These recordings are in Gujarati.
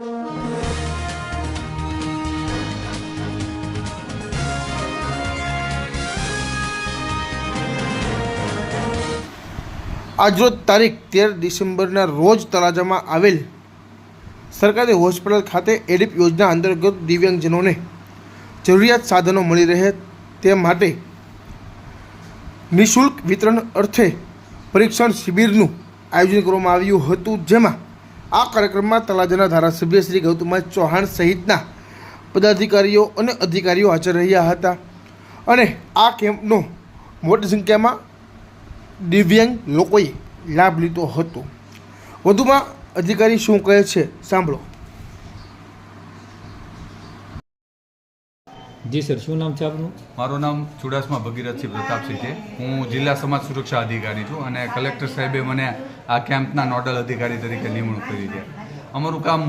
આજરોજ તારીખ તેર ડિસેમ્બરના રોજ તળાજામાં આવેલ સરકારી હોસ્પિટલ ખાતે એડિપ યોજના અંતર્ગત દિવ્યાંગજનોને જરૂરિયાત સાધનો મળી રહે તે માટે નિઃશુલ્ક વિતરણ અર્થે પરીક્ષણ શિબિરનું આયોજન કરવામાં આવ્યું હતું, જેમાં આ કાર્યક્રમમાં તળાજાના ધારાસભ્ય શ્રી ગૌતમભાઈ ચૌહાણ સહિતના પદાધિકારીઓ અને અધિકારીઓ હાજર રહ્યા હતા. અને આ કેમ્પનો મોટી સંખ્યામાં દિવ્યાંગ લોકોએ લાભ લીધો હતો. વધુમાં અધિકારી શું કહે છે? સાંભળો. જી સર, શું નામ છે આપનું? મારું નામ ચુડાસમા ભગીરથસિંહ પ્રતાપસિંહ છે. હું જિલ્લા સમાજ સુરક્ષા અધિકારી છું અને કલેક્ટર સાહેબે મને આ કેમ્પના નોડલ અધિકારી તરીકે નિમણૂક કરી છે. અમારું કામ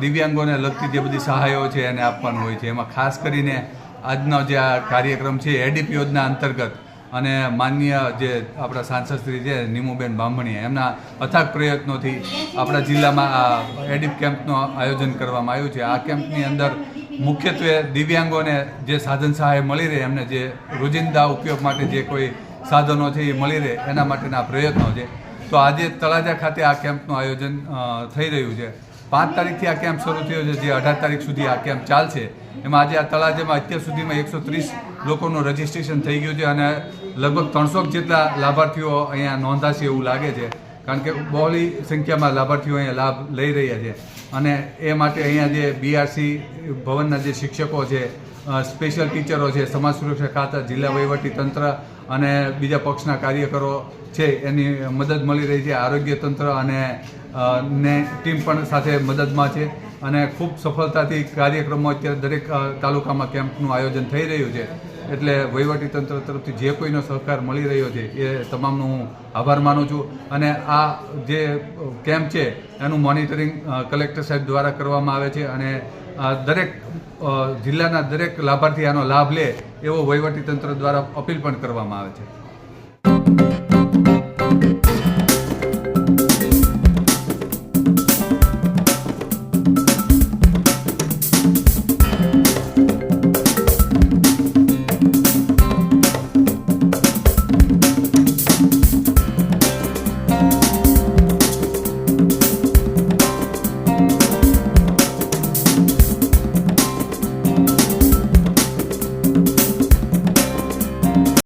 દિવ્યાંગોને લગતી જે બધી સહાયો છે એને આપવાનું હોય છે. એમાં ખાસ કરીને આજનો જે આ કાર્યક્રમ છે એડીપી યોજના અંતર્ગત અને માનનીય જે આપણા સાંસદશ્રી છે, નીમુબેન બામણીએ એમના અથાગ પ્રયત્નોથી આપણા જિલ્લામાં આ એડિપ કેમ્પનું આયોજન કરવામાં આવ્યું છે. આ કેમ્પની અંદર મુખ્યત્વે દિવ્યાંગોને જે સાધન સહાય મળી રહે, એમને જે રોજિંદા ઉપયોગ માટે જે કોઈ સાધનો છે એ મળી રહે, એના માટેના પ્રયત્નો છે. તો આજે તળાજા ખાતે આ કેમ્પનું આયોજન થઈ રહ્યું છે. પાંચ તારીખથી આ કેમ્પ શરૂ થયો છે, જે અઢાર તારીખ સુધી આ કેમ્પ ચાલશે. એમાં આજે આ તળાજામાં અત્યાર સુધીમાં એકસો ત્રીસ લોકોનું રજિસ્ટ્રેશન થઈ ગયું છે અને લગભગ ત્રણસો જેટલા લાભાર્થીઓ અહીંયા નોંધાશે એવું લાગે છે. કારણ કે બહોળી સંખ્યામાં લાભાર્થીઓ અહીંયા લાભ લઈ રહ્યા છે. અને એ માટે અહીંયા જે બીઆરસી ભવનના જે શિક્ષકો છે સ્પેશિયલ ટીચરો છે, સમાજ સુરક્ષા ખાતા, જિલ્લા વહીવટી તંત્ર અને બીજા પક્ષના કાર્યકરો છે, એની મદદ મળી રહી છે. આરોગ્ય તંત્ર અને ને ટીમ પણ સાથે મદદમાં છે. અને ખૂબ સફળતાથી કાર્યક્રમો અત્યારે દરેક તાલુકામાં કેમ્પનું આયોજન થઈ રહ્યું છે. એટલે વહીવટી તંત્ર તરફથી જે કોઈનો સહકાર મળી રહ્યો છે, એ તમામનો હું આભાર માનું છું. અને આ જે કેમ્પ છે, એનું મોનિટરિંગ કલેક્ટર સાહેબ દ્વારા કરવામાં આવે છે અને દરેક જિલ્લાના દરેક લાભાર્થી આનો લાભ લે એવો વહીવટી તંત્ર દ્વારા અપીલ પણ કરવામાં આવે છે.